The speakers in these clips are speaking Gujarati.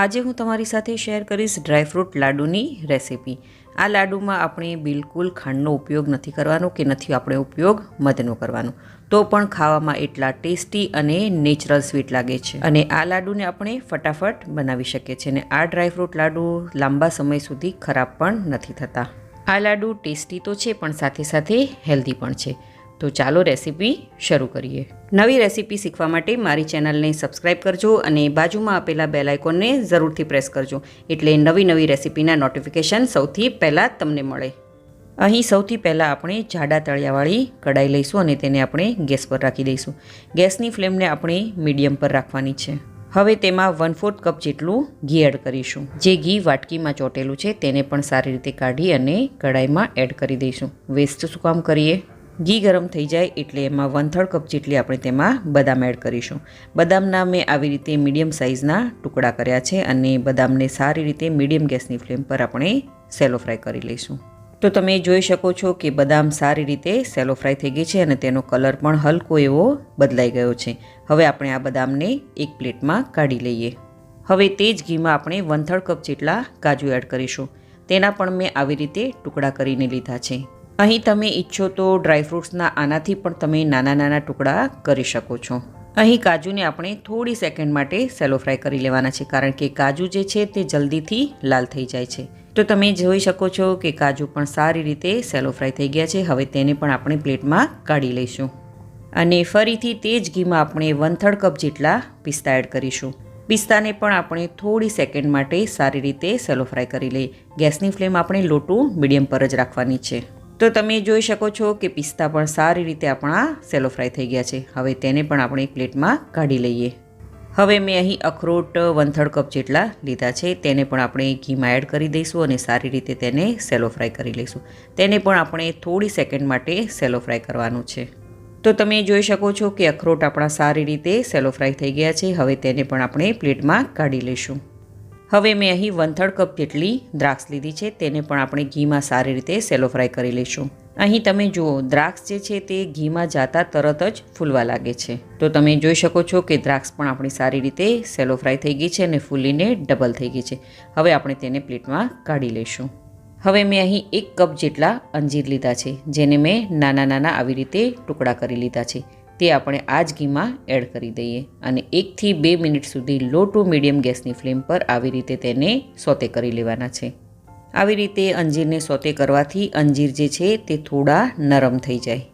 આજે હું તમારી સાથે શેર કરીશ ડ્રાયફ્રૂટ લાડુની રેસિપી. આ લાડુમાં આપણે બિલકુલ ખાંડનો ઉપયોગ નથી કરવાનો કે નથી આપણે ઉપયોગ મધનો કરવાનો. તો પણ ખાવામાં એટલા ટેસ્ટી અને નેચરલ સ્વીટ લાગે છે. અને આ લાડુને આપણે ફટાફટ બનાવી શકીએ છીએ અને આ ડ્રાયફ્રૂટ લાડુ લાંબા સમય સુધી ખરાબ પણ નથી થતા. આ લાડુ ટેસ્ટી તો છે પણ સાથે સાથે હેલ્ધી પણ છે. તો ચાલો રેસીપી શરૂ કરીએ. નવી રેસીપી શીખવા માટે મારી ચેનલને સબસ્ક્રાઈબ કરજો અને બાજુમાં આપેલા બેલ આઇકોનને જરૂરથી પ્રેસ કરજો, એટલે નવી નવી રેસીપીના નોટિફિકેશન સૌથી પહેલાં તમને મળે. અહીં સૌથી પહેલાં આપણે જાડા તળિયાવાળી કઢાઈ લઈશું અને તેને આપણે ગેસ પર રાખી દઈશું. ગેસની ફ્લેમને આપણે મીડિયમ પર રાખવાની છે. હવે તેમાં વન ફોર્થ કપ જેટલું ઘી એડ કરીશું. જે ઘી વાટકીમાં ચોટેલું છે તેને પણ સારી રીતે કાઢી અને કઢાઈમાં એડ કરી દઈશું. વેસ્ટ શું કામ કરીએ? ઘી ગરમ થઈ જાય એટલે એમાં વન થર્ડ કપ જેટલી આપણે તેમાં બદામ એડ કરીશું. બદામના મેં આવી રીતે મીડિયમ સાઇઝના ટુકડા કર્યા છે અને બદામને સારી રીતે મીડિયમ ગેસની ફ્લેમ પર આપણે સેલો ફ્રાય કરી લઈશું. તો તમે જોઈ શકો છો કે બદામ સારી રીતે સેલો ફ્રાય થઈ ગઈ છે અને તેનો કલર પણ હલકો એવો બદલાઈ ગયો છે. હવે આપણે આ બદામને એક પ્લેટમાં કાઢી લઈએ. હવે તે જ ઘીમાં આપણે વન થર્ડ કપ જેટલા કાજુ એડ કરીશું. તેના પણ મેં આવી રીતે ટુકડા કરીને લીધા છે. અહીં તમે ઈચ્છો તો ડ્રાયફ્રૂટ્સના આનાથી પણ તમે નાના નાના ટુકડા કરી શકો છો. અહીં કાજુને આપણે થોડી સેકન્ડ માટે સેલો ફ્રાય કરી લેવાના છે, કારણ કે કાજુ જે છે તે જલ્દીથી લાલ થઈ જાય છે. તો તમે જોઈ શકો છો કે કાજુ પણ સારી રીતે સેલો ફ્રાય થઈ ગયા છે, હવે તેને પણ આપણે પ્લેટમાં કાઢી લઈશું. અને ફરીથી તે જ ઘીમાં આપણે વન થર્ડ કપ જેટલા પિસ્તા એડ કરીશું. પિસ્તાને પણ આપણે થોડી સેકન્ડ માટે સારી રીતે સેલો ફ્રાય કરી લઈએ. ગેસની ફ્લેમ આપણે લોટું મીડિયમ પર જ રાખવાની છે. તો તમે જોઈ શકો છો કે પિસ્તા પણ સારી રીતે આપણા સેલો ફ્રાય થઈ ગયા છે. હવે તેને પણ આપણે એક પ્લેટમાં કાઢી લઈએ. હવે મેં અહીં અખરોટ વન થર્ડ કપ જેટલા લીધા છે, તેને પણ આપણે ઘીમાં એડ કરી દઈશું અને સારી રીતે તેને સેલો ફ્રાય કરી લઈશું. તેને પણ આપણે થોડી સેકન્ડ માટે સેલો ફ્રાય કરવાનું છે. તો તમે જોઈ શકો છો કે અખરોટ આપણા સારી રીતે સેલો ફ્રાય થઈ ગયા છે, હવે તેને પણ આપણે પ્લેટમાં કાઢી લઈશું. હવે મેં અહીં વન થર્ડ કપ જેટલી દ્રાક્ષ લીધી છે, તેને પણ આપણે ઘીમાં સારી રીતે સેલો ફ્રાય કરી લઈશું. અહીં તમે જુઓ, દ્રાક્ષ જે છે તે ઘીમાં જાતા તરત જ ફૂલવા લાગે છે. તો તમે જોઈ શકો છો કે દ્રાક્ષ પણ આપણી સારી રીતે સેલો ફ્રાય થઈ ગઈ છે અને ફૂલીને ડબલ થઈ ગઈ છે. હવે આપણે તેને પ્લેટમાં કાઢી લઈશું. હવે મેં અહીં એક કપ જેટલા અંજીર લીધા છે, જેને મેં નાના નાના આવી રીતે ટુકડા કરી લીધા છે. તે આપણે આ જ ઘીમાં એડ કરી દઈએ અને એકથી બે મિનિટ સુધી લો ટુ મીડિયમ ગેસની ફ્લેમ પર આવી રીતે તેને સોતે કરી લેવાના છે. આવી રીતે અંજીરને સોતે કરવાથી અંજીર જે છે તે થોડા નરમ થઈ જાય.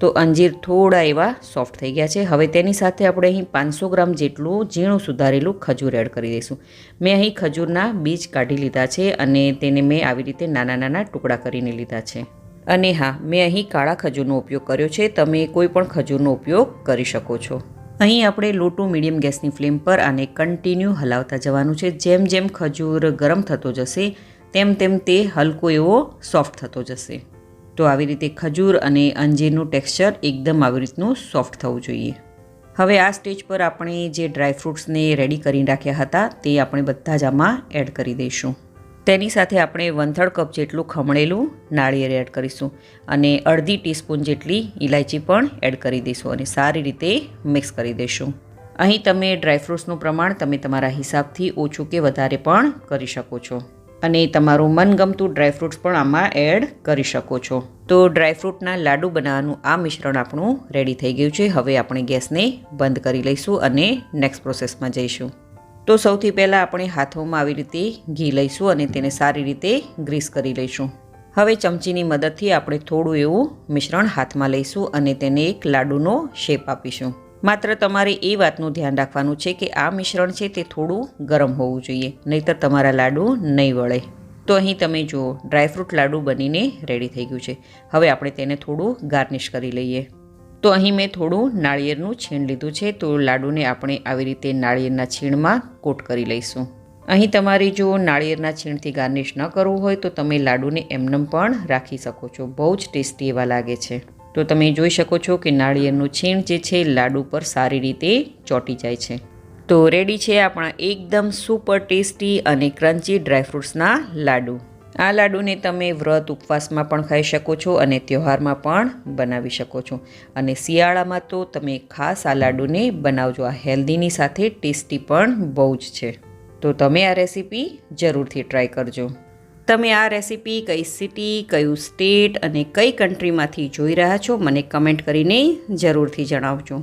તો અંજીર થોડા એવા સોફ્ટ થઈ ગયા છે. હવે તેની સાથે આપણે અહીં પાંચસો ગ્રામ જેટલું ઝીણું સુધારેલું ખજૂર એડ કરી દઈશું. મેં અહીં ખજૂરના બીજ કાઢી લીધા છે અને તેને મેં આવી રીતે નાના નાના ટુકડા કરીને લીધા છે. અને હા, મેં અહીં કાળા ખજૂરનો ઉપયોગ કર્યો છે. તમે કોઈ પણ ખજૂરનો ઉપયોગ કરી શકો છો. અહીં આપણે લો ટુ મીડિયમ ગેસની ફ્લેમ પર આને કન્ટિન્યુ હલાવતા જવાનું છે. જેમ જેમ ખજૂર ગરમ થતો જશે, તેમ તેમ તે હલકો એવો સોફ્ટ થતો જશે. તો આવી રીતે ખજૂર અને અંજીરનું ટેક્સચર એકદમ આવી રીતનું સોફ્ટ થવું જોઈએ. હવે આ સ્ટેજ પર આપણે જે ડ્રાયફ્રૂટ્સને રેડી કરીને રાખ્યા હતા, તે આપણે બધા જ આમાં એડ કરી દઈશું. તેની સાથે આપણે વન કપ જેટલું ખમણેલું નાળિયેર એડ કરીશું અને અડધી ટીસ્પૂન જેટલી ઇલાયચી પણ એડ કરી દઈશું અને સારી રીતે મિક્સ કરી દઈશું. અહીં તમે ડ્રાયફ્રૂટ્સનું પ્રમાણ તમે તમારા હિસાબથી ઓછું કે વધારે પણ કરી શકો છો. અને તમારું મનગમતું ડ્રાયફ્રૂટ્સ પણ આમાં એડ કરી શકો છો. તો ડ્રાયફ્રૂટના લાડુ બનાવવાનું આ મિશ્રણ આપણું રેડી થઈ ગયું છે. હવે આપણે ગેસને બંધ કરી લઈશું અને નેક્સ્ટ પ્રોસેસમાં જઈશું. તો સૌથી પહેલાં આપણે હાથોમાં આવી રીતે ઘી લઈશું અને તેને સારી રીતે ગ્રીસ કરી લઈશું. હવે ચમચીની મદદથી આપણે થોડું એવું મિશ્રણ હાથમાં લઈશું અને તેને એક લાડુનો શેપ આપીશું. માત્ર તમારે એ વાતનું ધ્યાન રાખવાનું છે કે આ મિશ્રણ છે તે થોડું ગરમ હોવું જોઈએ, નહીતર તમારા લાડુ નહીં વળે. તો અહીં તમે જુઓ, ડ્રાયફ્રૂટ લાડુ બનીને રેડી થઈ ગયું છે. હવે આપણે તેને થોડું ગાર્નિશ કરી લઈએ. તો અહીં મેં થોડું નાળિયેરનું છીણ લીધું છે, તો લાડુને આપણે આવી રીતે નાળિયેરના છીણમાં કોટ કરી લઈશું. અહીં તમારે જો નાળિયેરના છીણથી ગાર્નિશ ન કરવું હોય, તો તમે લાડુને એમનેમ પણ રાખી શકો છો. બહુ જ ટેસ્ટી એવા લાગે છે. તો તમે જોઈ શકો છો કે નાળિયેરનું છીણ જે છે, લાડુ પર સારી રીતે ચોંટી જાય છે. તો રેડી છે આપણા એકદમ સુપર ટેસ્ટી અને ક્રન્ચી ડ્રાયફ્રૂટ્સના લાડુ. આ લાડુને તમે વ્રત ઉપવાસમાં પણ ખાઈ શકો છો અને તહેવારમાં પણ બનાવી શકો છો. અને શિયાળામાં તો તમે ખાસ આ લાડુને બનાવજો. આ હેલ્ધીની સાથે ટેસ્ટી પણ બહુ જ છે. તો તમે આ રેસીપી જરૂરથી ટ્રાય કરજો. તમે આ રેસીપી કઈ સિટી, કયું સ્ટેટ અને કઈ કન્ટ્રીમાંથી જોઈ રહ્યા છો, મને કમેન્ટ કરીને જરૂરથી જણાવજો.